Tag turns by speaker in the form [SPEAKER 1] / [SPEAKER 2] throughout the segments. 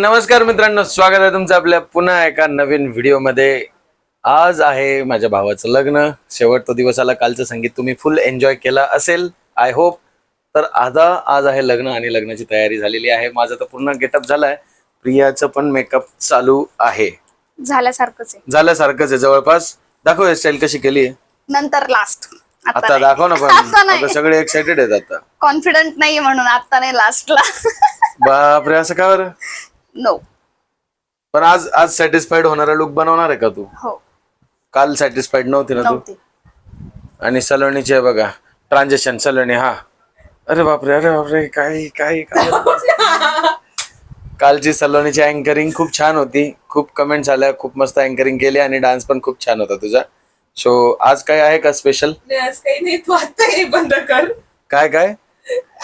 [SPEAKER 1] नमस्कार मित्रांनो स्वागत आहे तुमचं आपल्या पुन्हा एका नवीन व्हिडिओमध्ये. आज आहे माझ्या भावाचं लग्न. शेवट तो दिवस आला कालचं संगीत तुम्ही फुल एन्जॉय केला असेल आय होप तर आता आज आहे लग्न आणि लग्नाची तयारी झालेली आहे. माझा तर पूर्ण गेटअप झालाय. प्रियाचं पण मेकअप चालू आहे.
[SPEAKER 2] झाल्यासारखंच आहे.
[SPEAKER 1] झाल्यासारखंच आहे जवळपास. दाखव हेअरस्टाईल कशी केली आहे
[SPEAKER 2] नंतर लास्ट
[SPEAKER 1] आता दाखव ना पण.
[SPEAKER 2] आता
[SPEAKER 1] सगळे एक्साइटेड आहेत आता.
[SPEAKER 2] कॉन्फिडंट नाही म्हणून आता नाही लास्टला
[SPEAKER 1] बापरे असं का बरं?
[SPEAKER 2] नो
[SPEAKER 1] पण आज आज सॅटिस्फाईड होणारा लुक बनवणार आहे का तू?
[SPEAKER 2] हो.
[SPEAKER 1] काल सॅटिस्फाईड नव्हती ना तू?
[SPEAKER 2] नव्हती.
[SPEAKER 1] आणि सलोणीचे आहे बघा ट्रान्झॅक्शन सलोणी हा. अरे बापरे अरे बापरे काय काय काय? कालची सलोनीची अँकरिंग खूप छान होती. खूप कमेंट्स आल्या खूप मस्त अँकरिंग केली आणि डान्स पण खूप छान होता तुझा. सो आज काय आहे का स्पेशल
[SPEAKER 3] नाही, आज काही नाही. तू आता हे बंद कर.
[SPEAKER 1] काय काय?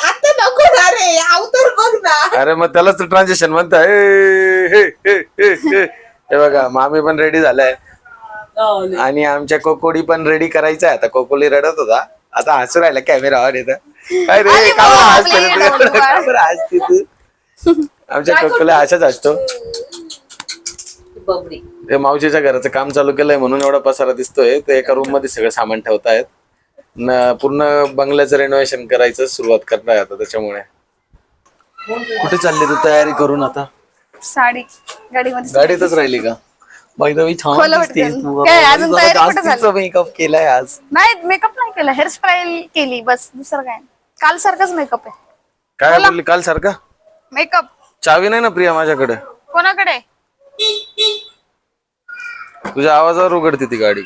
[SPEAKER 3] आता नको ना रे अवतर बघ ना.
[SPEAKER 1] अरे मग त्यालाच ट्रान्झॅक्शन म्हणता हे बघा मामी पण रेडी झालाय. आणि आमच्या कोकोडी पण रेडी करायचं आहे आता कोकोली रडत होता. आता हसू राहिला कॅमेरावर येतं काय रे का बरं हसते रे तू?
[SPEAKER 2] रडू
[SPEAKER 1] का बरं हसते तू. आमच्या कोकोला अशाच असतो
[SPEAKER 3] बबडी.
[SPEAKER 1] ते मावशीच्या घराचं काम चालू केलंय म्हणून एवढा पसारा दिसतोय. ते एका रूममध्ये सगळं सामान ठेवतायत. न पूर्ण बंगल्याचं रेनोव्हेशन करायचं सुरुवात करणार आता त्याच्यामुळे. कुठे चालली तू तयारी करून आता?
[SPEAKER 2] साडी. गाडीमध्ये
[SPEAKER 1] गाडीतच राहिली का? बाई छान
[SPEAKER 2] खोलं
[SPEAKER 1] दिसतेस
[SPEAKER 2] वाटतं.
[SPEAKER 1] तू.
[SPEAKER 2] काय, अजून तयारी
[SPEAKER 1] जरा
[SPEAKER 2] कुठं
[SPEAKER 1] जास्तीचं मेकअप केलाय आज.
[SPEAKER 2] नाही मेकअप नाही केला. हेअरस्टाईल केली बस. दुसरं काय. काल सारखाच मेकअप आहे.
[SPEAKER 1] काय बोलली काल सारखा
[SPEAKER 2] मेकअप
[SPEAKER 1] चावी नाही ना प्रिया माझ्याकडे?
[SPEAKER 2] कोणाकडे?
[SPEAKER 1] तुझ्या आवाजावर उघडते ती गाडी.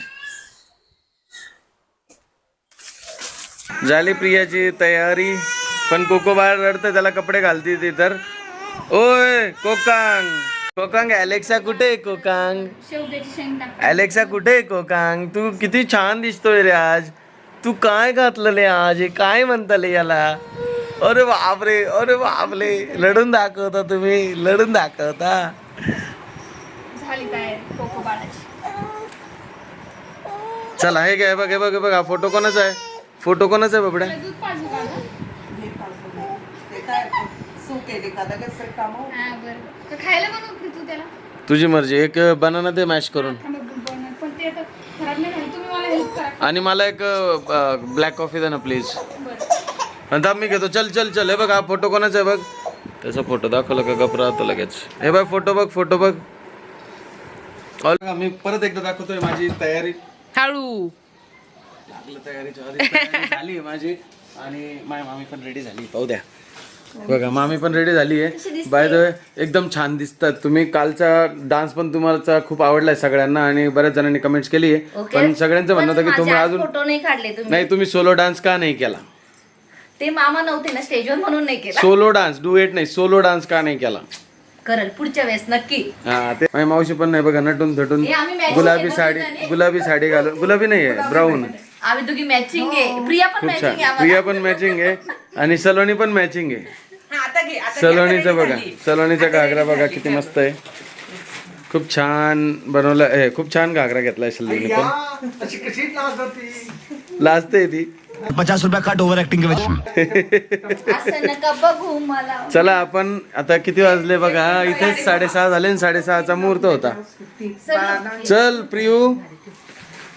[SPEAKER 1] झाली प्रियाची तयारी. पण कोको बाहेर रडते त्याला कपडे घालते ती तर. ओय कोकांग. कोकांग अलेक्सा कुठे आहे कोकांग? अलेक्सा कुठे आहे कोकांग? तू किती छान दिसतोय रे आज. तू काय घातलं आज? हे काय म्हणताले याला? अरे बापरे अरे बापरे. लढून दाखवता तुम्ही लढून दाखवता. चला हे काय बघ हे बघ बघ हा फोटो कोणाचा आहे? फोटो कोणाचा आहे बाबड्या
[SPEAKER 2] खायला बनवू तू त्याला?
[SPEAKER 1] तुझी मर्जी. एक बनाना दे मॅश करून.
[SPEAKER 2] पण ते आता खराब नाही झालं. तुम्ही मला हेल्प करा.
[SPEAKER 1] आणि मला एक ब्लॅक कॉफी दे ना प्लीज आणि मी घेतो. चल चल चल. हे बघ हा फोटो कोणाचा आहे बघ. त्याचा फोटो दाखवला का गप राहतो लगेच. हे बघ फोटो बघ फोटो बघ. ऑल मी परत एकदा दाखवतोय माझी तयारी.
[SPEAKER 3] हळू.
[SPEAKER 1] लागलं तयारीच्या आधी तयारी झाली माझी. आणि मामी पण रेडी झाली. पाहू द्या. बघा मामी पण रेडी झाली आहे. बाय द वे एकदम छान दिसतात. तुम्ही कालचा डान्स पण तुम्हाला खूप आवडलाय सगळ्यांना आणि बऱ्याच जणांनी कमेंट्स केली आहे. पण सगळ्यांचं म्हणणं होतं की तुम्ही अजून
[SPEAKER 4] फोटो नाही काढले तुम्ही.
[SPEAKER 1] नाही तुम्ही सोलो डान्स का नाही केला?
[SPEAKER 4] ते मामा नव्हते ना स्टेजवर म्हणून नाही केला.
[SPEAKER 1] सोलो डान्स डुएट नाही. सोलो डान्स का नाही केला?
[SPEAKER 4] करल पुढच्या वेळेस नक्की.
[SPEAKER 1] हा ते माझी मावशी पण नाही बघा नटून थटून गुलाबी साडी गुलाबी साडी घालून. गुलाबी नाही आहे ब्राऊन
[SPEAKER 4] आम्ही दोघी मॅचिंग आहे. प्रिया पण
[SPEAKER 1] खूप
[SPEAKER 4] मॅचिंग
[SPEAKER 1] छान
[SPEAKER 4] आहे आम्हाला.
[SPEAKER 1] प्रिया पण मॅचिंग आहे आणि सलोनी पण मॅचिंग आहे.
[SPEAKER 3] आता घे आता
[SPEAKER 1] सलोनीचं बघा. सलोनीचा घागरा बघा किती मस्त आहे. खूप छान बनवलं हे खूप छान घागरा घेतलाय सलोनी पण. लाजते ती.
[SPEAKER 5] पचास रुपया कट ओवर एक्टिंग के वजह
[SPEAKER 4] असं नका बघू मला.
[SPEAKER 1] चला आपण आता किती वाजले बघा? इथेच साडेसहा झाले आणि साडेसहाचा मुहूर्त होता. चल. प्रियू.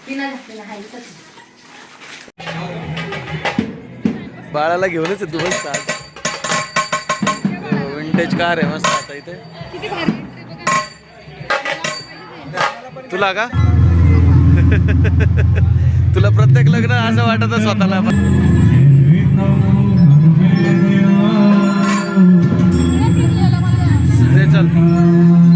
[SPEAKER 4] इथंच.
[SPEAKER 1] बाळाला घेऊनच येतो मस्त आज. विंटेज कार आहे मस्त आता इथे. तुला का? तुला प्रत्येक लग्न असं वाटत स्वतःला. चल.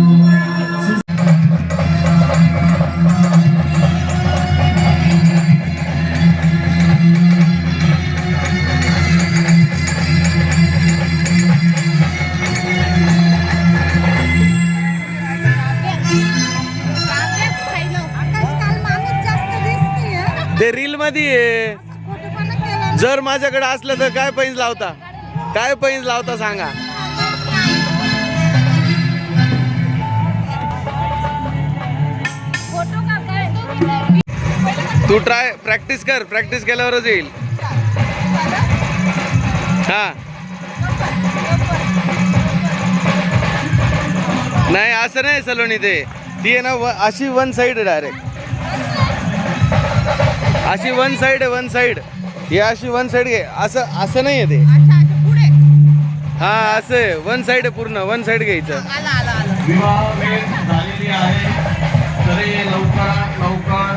[SPEAKER 1] कधी आहे? जर माझ्याकडे असलं तर काय पैज लावता? काय पैज लावता सांगा. तू ट्राय प्रॅक्टिस कर प्रॅक्टिस केल्यावरच येईल. हा. नाही असं नाही सलोनी ते. ती आहे ना अशी वन साइड डायरेक्ट अशी वन साइड आहे वन साइड ही अशी वन साइड घे. असं असं नाही आहे ते हा असं आहे. वन साइड आहे पूर्ण. वन साइड घ्यायचं.
[SPEAKER 5] विवाह वेळ झालेली आहे. तरी लवकरात लवकर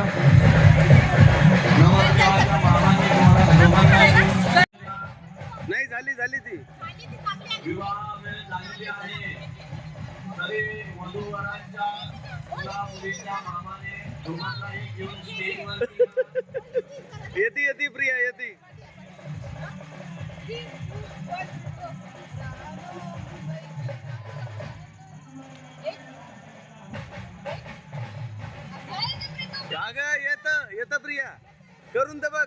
[SPEAKER 1] करून तर बघ.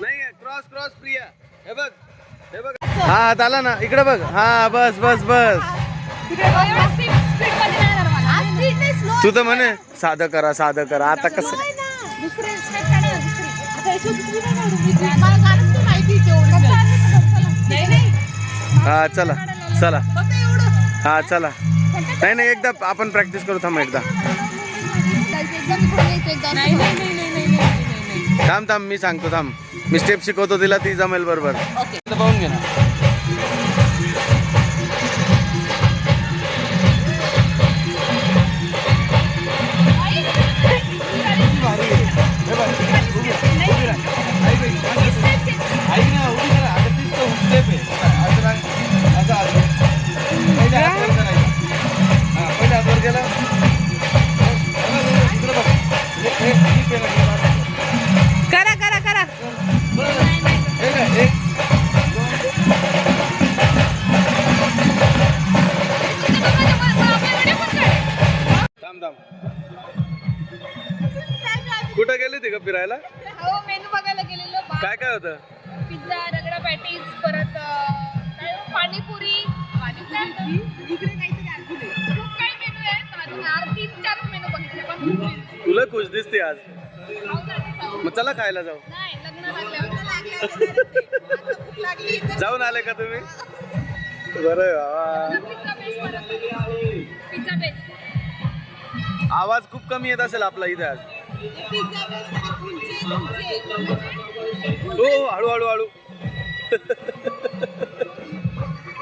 [SPEAKER 1] नाही क्रॉस क्रॉस प्रिया. हे बघ. हे बघ. हा हात आला ना. इकडे बघ. हा बस बस बस. तू तर म्हणे साधं करा साधं करा. आता कसं? हा चला चला. हा चला. नाही नाही एकदा आपण प्रॅक्टिस करू. थांब एकदा. थांब थांब मी सांगतो थांब. मी स्टेप शिकवतो तिला ती जमेल बरोबर. पाहून घे ना. तुला खुश दिसते आज. मग चला खायला जाऊ. जाऊन आले का तुम्ही? बरं बाबा. आवाज खूप कमी येत असेल आपला इथे आज. हो हो, हळू हळू हळू.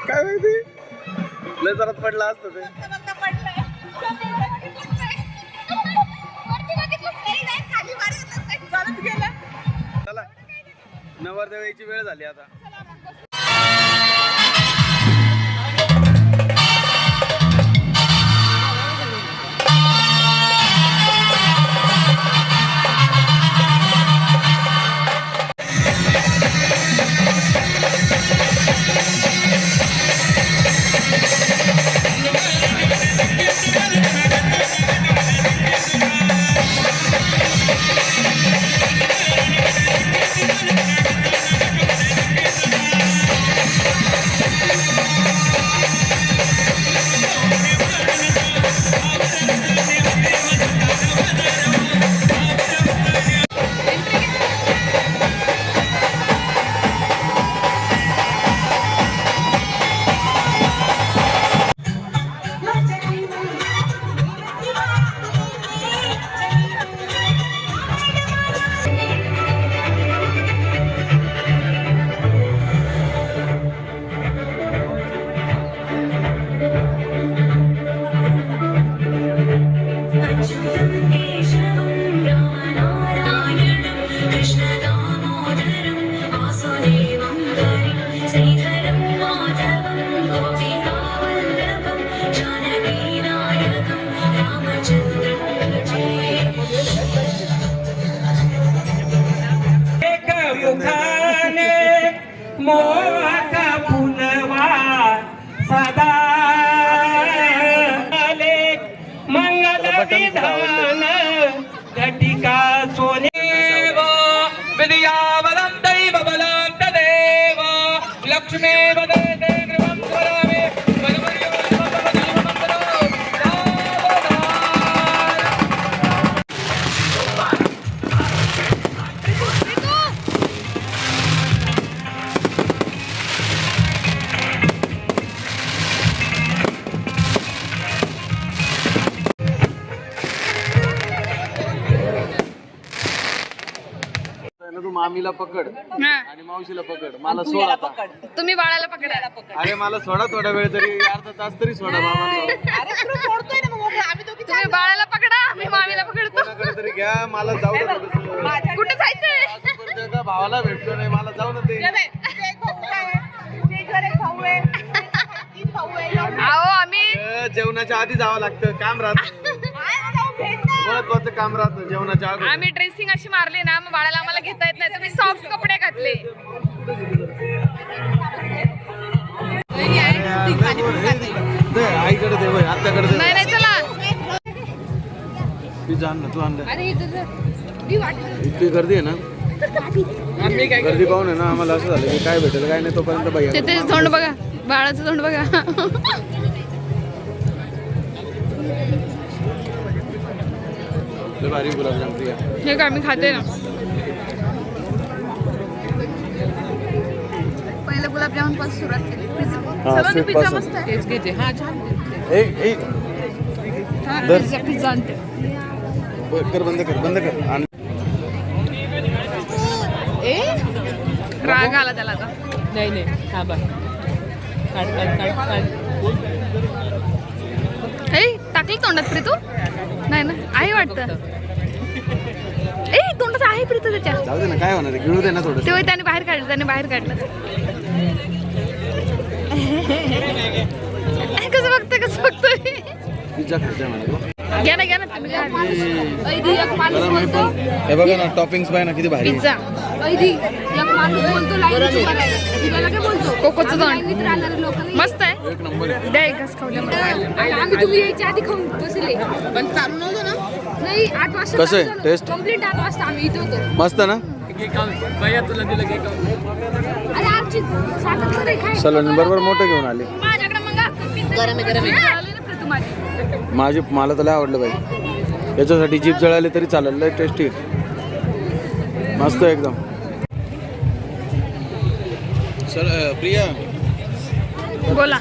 [SPEAKER 1] काय माहिती? लय जरात पडला असतं ते. वर्धा वेळेची वेळ झाली आता. मामीला पकड
[SPEAKER 2] हा.
[SPEAKER 1] आणि मावशीला पकड. मला सोड आता.
[SPEAKER 2] तुम्ही बाळाला पकडा.
[SPEAKER 1] अरे मला सोडा थोडा वेळ तरी. अर्धा तास तरी सोडा मामा
[SPEAKER 2] तुम्ही बाळाला पकडा मी मामीला पकडतो.
[SPEAKER 1] कोणाकडे तरी घ्या मला जाऊ दे थोडंसं.
[SPEAKER 2] कुठे जायचंय?
[SPEAKER 1] आजपर्यंत एका भावाला भेटलो नाही मला जाऊ ना ते.
[SPEAKER 2] अहो आम्ही
[SPEAKER 1] अ, जेवणाच्या आधी जावं लागतं काम राहत. महत्वाचं काम राहतं जेवणाच्या आधी
[SPEAKER 2] आम्ही ड्रेसिंग अशी मारली ना मग बाळाला आम्हाला घेता येत नाही. तुम्ही सॉफ्ट कपडे घातले.
[SPEAKER 1] दे, आईकडे दे आत्याकडे दे
[SPEAKER 2] नाही नाही चला.
[SPEAKER 1] पिझ्झा आण ना तू आणलं
[SPEAKER 2] अरे मी
[SPEAKER 1] इतकी गर्दी आहे ना? गर्दी पाहून आहे ना आम्हाला असं झालं की काय भेटेल काय नाही तोपर्यंत भैया
[SPEAKER 2] ते तोंड बघा. बाळाचं तोंड बघा.
[SPEAKER 1] भारी गुलाबजाम प्रिया
[SPEAKER 2] हे काय मी खाते ना। पहिले गुलाबजामुनपासून सुरुवात केली
[SPEAKER 1] हा,
[SPEAKER 2] सर्वांनी
[SPEAKER 1] sweet
[SPEAKER 2] पिझ्झा
[SPEAKER 1] पासून.
[SPEAKER 2] मस्त आहे
[SPEAKER 1] ए
[SPEAKER 2] हा,
[SPEAKER 1] दर.
[SPEAKER 2] पिझ्झा पिझ्झा आणते
[SPEAKER 1] ब- कर बंद कर बंद कर। आणि
[SPEAKER 2] राग आला त्याला आता।
[SPEAKER 3] नाही नाही हा बघ काढ काढ काढ काढ
[SPEAKER 2] ए टाकली तोंडात प्रीतू? नाही ना आहे वाटतं. ए तोंडात आहे प्रीतू त्याच्या.
[SPEAKER 1] जाऊ दे ना काय होणार आहे? गिळू दे ना थोडं
[SPEAKER 2] तेव्हा त्याने बाहेर काढलं त्याने बाहेर काढलं. कसं बघतोय कसं बघतोय?
[SPEAKER 1] तो.
[SPEAKER 2] घ्या ना घ्या ना तुम्ही
[SPEAKER 1] हे बघा ना टॉपिंग्स पाहिजे ना किती भारी आहे.
[SPEAKER 2] पिझ्झा. ऐदी, एक माणूस बोलतो लाईनीत उभा राहिला. तिला काय बोलतो. कोकोचं तोंड. मस्त
[SPEAKER 1] एक नंबर आहे.
[SPEAKER 2] द्या एक घास खाऊ द्या आणि आम्ही तुम्ही यायच्या आधी खाऊन बसले.
[SPEAKER 3] पण चालू नव्हतं ना?
[SPEAKER 2] नाही आठ वाजता
[SPEAKER 1] कसं आहे? टेस्ट?
[SPEAKER 2] कंप्लीट आठ वाजता आम्ही इथे होतो.
[SPEAKER 1] मस्त ना?
[SPEAKER 2] अरे आमची साखरमध्ये काय
[SPEAKER 1] सलोनी बरोबर मोठं घेऊन आले.
[SPEAKER 2] माझ्याकडे मग गरम आहे गरम आहे. तुम्हाला
[SPEAKER 1] माझी मला तर लय आवडलं बाई. याच्यासाठी जीप जळाली तरी चालेल लय टेस्टी मस्त एकदम. सर प्रिया.
[SPEAKER 2] बोला.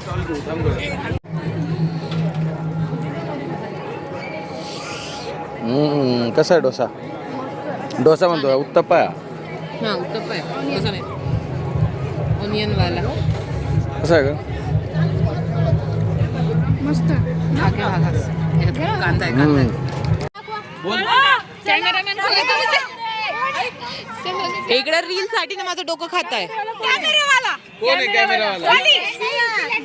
[SPEAKER 1] हम्म, कसा आहे डोसा? डोसा म्हणतो उत्तप्पा.
[SPEAKER 3] हा उत्तप्पा आहे. कसं नाही? ऑनियन वाला
[SPEAKER 1] कसा आहे का
[SPEAKER 2] मस्त.
[SPEAKER 3] कांदा इकडे रील साठी ना माझं डोकं खात आहे
[SPEAKER 1] कोण आहे कॅमेरावाला नाही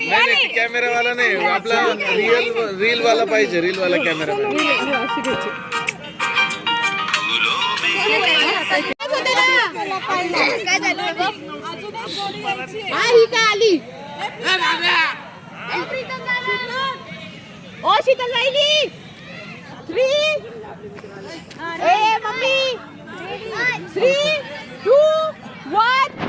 [SPEAKER 1] नाही नाही आपला रिअल रील वाला पाहिजे रील वाला कॅमेरा
[SPEAKER 2] ओ शीतल राहिली थ्री ए mummy three two one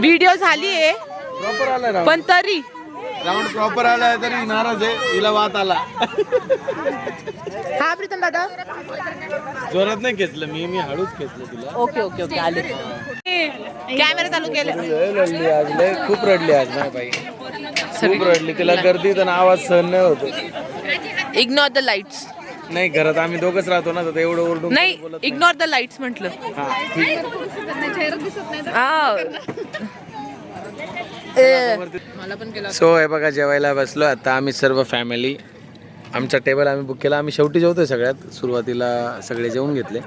[SPEAKER 3] video झाली आहे.
[SPEAKER 1] प्रॉपर आला राऊंड
[SPEAKER 3] पण तरी.
[SPEAKER 1] राऊंड प्रॉपर आला तरी नाराज आहे. हिला वात आला.
[SPEAKER 3] हा प्रीतम दादा.
[SPEAKER 1] जोरात नाही खेचलं. मी मी हळूच खेचलं तिला.
[SPEAKER 3] ओके ओके ओके आले. कॅमेरा चालू केले.
[SPEAKER 1] लय रडली आज लय खूप रडली आज नाही बाई. खूप रडली. तिला गर्दीत आणि आवाज सहन नाही होतो.
[SPEAKER 3] इग्नोर द लाईट्स
[SPEAKER 1] नाही घरात आम्ही दोघच राहतो ना तर एवढं ओरडून
[SPEAKER 3] नाही
[SPEAKER 1] बोलत
[SPEAKER 3] इग्नोर द लाईट्स म्हटलं.
[SPEAKER 1] हा ठीक. सो हे बघा जेवायला बसलो. आता आम्ही सर्व फॅमिली आमचा टेबल आम्ही बुक केला. आम्ही शेवटी जेवतोय सगळ्यात. सुरुवातीला सगळे जेवून घेतले.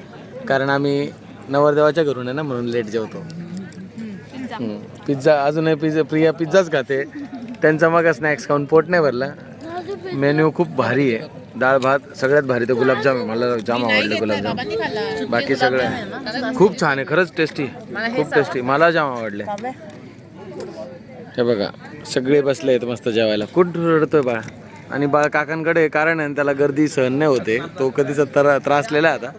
[SPEAKER 1] कारण आम्ही नवरदेवाच्या घरून आहे ना म्हणून लेट जेवतो. पिझ्झा अजूनही पिझ्झा प्रिया पिझ्झाच खाते. त्यांचा मग स्नॅक्स खाऊन पोट नाही भरला. मेन्यू खूप भारी आहे. डाळ भात सगळ्यात भारी तर गुलाबजाम मला जाम आवडले गुलाबजाम. बाकी सगळं खूप छान आहे. खरंच टेस्टी खूप टेस्टी मला जाम आवडले. हे बघा सगळे बसले आहेत मस्त जेवायला. कुठं रडतोय बा आणि बाळ काकांकडे कारण आहे त्याला गर्दी सहन नाही होते. तो कधीचा तर त्रासलेला आहे आता.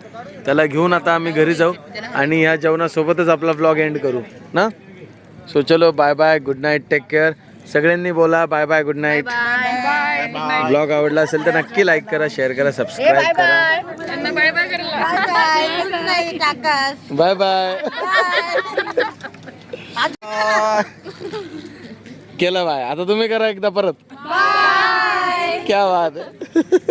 [SPEAKER 1] त्याला घेऊन आता आम्ही घरी जाऊ आणि या जेवणासोबतच आपला ब्लॉग एंड करू. ना? सो चलो bye bye good night take care सगळ्यांनी बोला bye bye good night blog आवडला असेल तर नक्की लाईक करा शेअर करा सबस्क्राईब करा.
[SPEAKER 2] बाय बाय
[SPEAKER 1] केलं बाय. आता तुम्ही करा एकदा परत. क्या बात